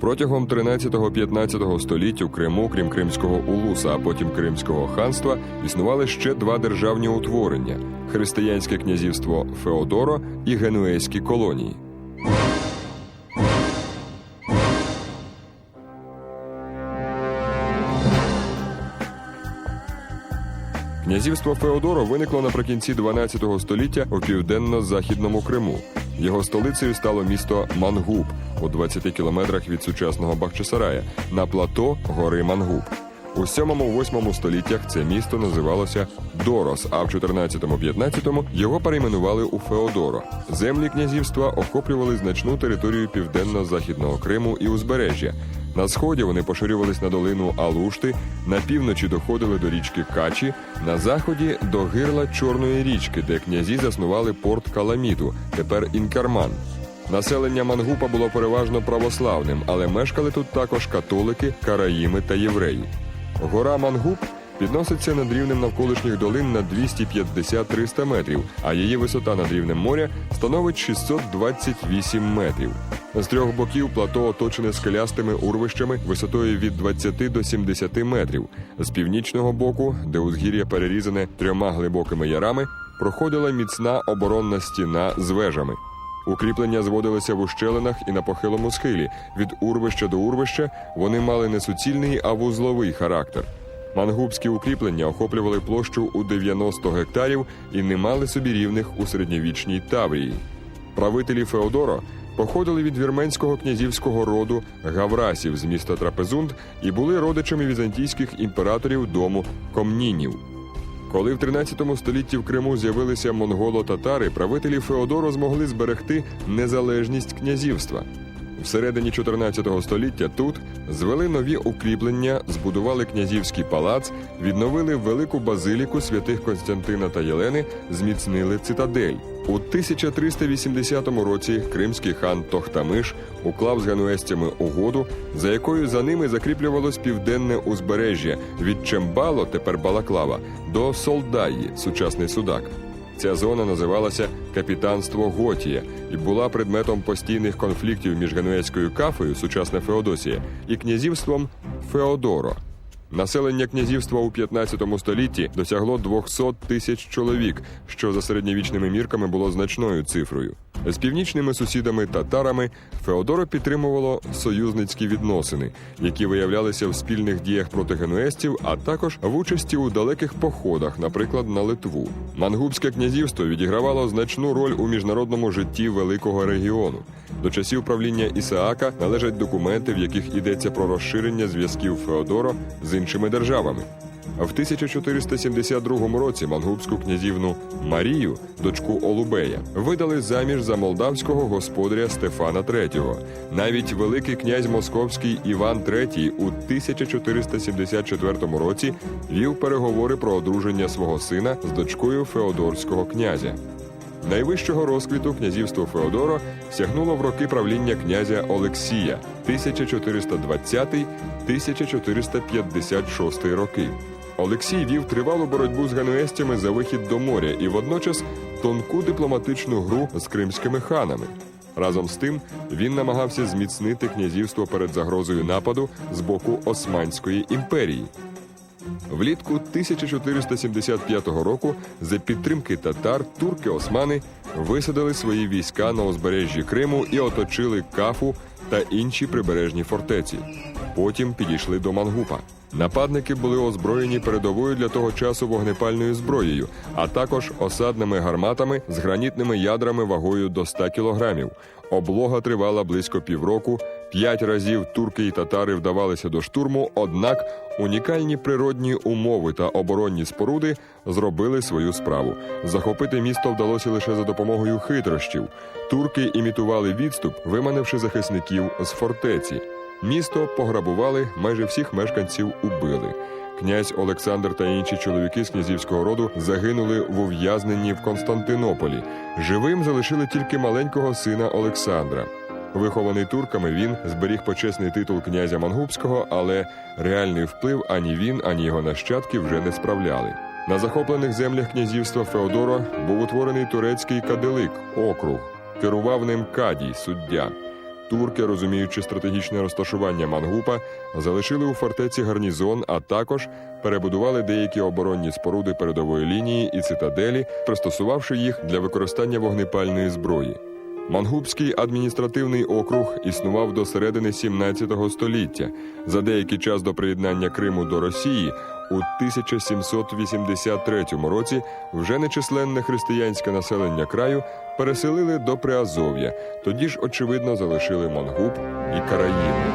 Протягом 13-15 століть у Криму, крім Кримського улуса, а потім Кримського ханства, існували ще два державні утворення: християнське князівство Феодоро і генуейські колонії. Князівство Феодоро виникло наприкінці 12 століття у південно-західному Криму. Його столицею стало місто Мангуб у 20 кілометрах від сучасного Бахчисарая на плато гори Мангуб. У 7-8 століттях це місто називалося Дорос, а в 14-15 його перейменували у Феодоро. Землі князівства охоплювали значну територію південно-західного Криму і узбережжя. На сході вони поширювались на долину Алушти, на півночі доходили до річки Качі, на заході до гирла Чорної річки, де князі заснували порт Каламіту, тепер Інкарман. Населення Мангупа було переважно православним, але мешкали тут також католики, караїми та євреї. Гора Мангуб підноситься над рівнем навколишніх долин на 250-300 метрів, а її висота над рівнем моря становить 628 метрів. З трьох боків плато оточене скелястими урвищами висотою від 20 до 70 метрів. З північного боку, де узгір'я перерізане трьома глибокими ярами, проходила міцна оборонна стіна з вежами. Укріплення зводилися в ущелинах і на похилому схилі. Від урвища до урвища вони мали не суцільний, а вузловий характер. Мангубські укріплення охоплювали площу у 90 гектарів і не мали собі рівних у середньовічній Таврії. Правителі Феодоро походили від вірменського князівського роду Гаврасів з міста Трапезунд і були родичами візантійських імператорів дому Комнінів. Коли в 13 столітті в Криму з'явилися монголо-татари, правителі Феодоро змогли зберегти незалежність князівства. Всередині 14 століття тут звели нові укріплення, збудували князівський палац, відновили велику базиліку святих Константина та Єлени, зміцнили цитадель. У 1380 році кримський хан Тохтамиш уклав з гануестями угоду, за якою за ними закріплювалось південне узбережжя від Чембало, тепер Балаклава, до Солдаї, сучасний судак. Ця зона називалася Капітанство Готія і була предметом постійних конфліктів між генуезькою кафою, сучасна Феодосія, і князівством Феодоро. Населення князівства у 15 столітті досягло 200 тисяч чоловік, що за середньовічними мірками було значною цифрою. З північними сусідами татарами Феодоро підтримувало союзницькі відносини, які виявлялися в спільних діях проти генуестів, а також в участі у далеких походах, наприклад, на Литву. Мангубське князівство відігравало значну роль у міжнародному житті великого регіону. До часів правління Ісаака належать документи, в яких йдеться про розширення зв'язків Феодоро з іншими державами. В 1472 році мангубську князівну Марію, дочку Олубея, видали заміж за молдавського господаря Стефана III. Навіть великий князь Московський Іван III у 1474 році вів переговори про одруження свого сина з дочкою Феодорського князя. Найвищого розквіту князівство Феодоро сягнуло в роки правління князя Олексія 1420-1456 роки. Олексій вів тривалу боротьбу з гануестями за вихід до моря і водночас тонку дипломатичну гру з кримськими ханами. Разом з тим він намагався зміцнити князівство перед загрозою нападу з боку Османської імперії. Влітку 1475 року за підтримки татар турки-османи висадили свої війська на узбережжі Криму і оточили Кафу та інші прибережні фортеці. Потім підійшли до Мангупа. Нападники були озброєні передовою для того часу вогнепальною зброєю, а також осадними гарматами з гранітними ядрами вагою до 100 кілограмів. Облога тривала близько півроку. П'ять разів турки і татари вдавалися до штурму, однак унікальні природні умови та оборонні споруди зробили свою справу. Захопити місто вдалося лише за допомогою хитрощів. Турки імітували відступ, виманивши захисників з фортеці. Місто пограбували, майже всіх мешканців убили. Князь Олександр та інші чоловіки з князівського роду загинули в ув'язненні в Константинополі. Живим залишили тільки маленького сина Олександра. Вихований турками, він зберіг почесний титул князя Мангубського, але реальний вплив ані він, ані його нащадки вже не справляли. На захоплених землях князівства Феодоро був утворений турецький кадилик округ. Керував ним Кадій, суддя. турки, розуміючи стратегічне розташування Мангупа, залишили у фортеці гарнізон, а також перебудували деякі оборонні споруди передової лінії і цитаделі, пристосувавши їх для використання вогнепальної зброї. Мангубський адміністративний округ існував до середини 17 століття. За деякий час до приєднання Криму до Росії у 1783 році вже нечисленне християнське населення краю переселили до Приазов'я. Тоді ж, очевидно, залишили Мангуб і Караїми.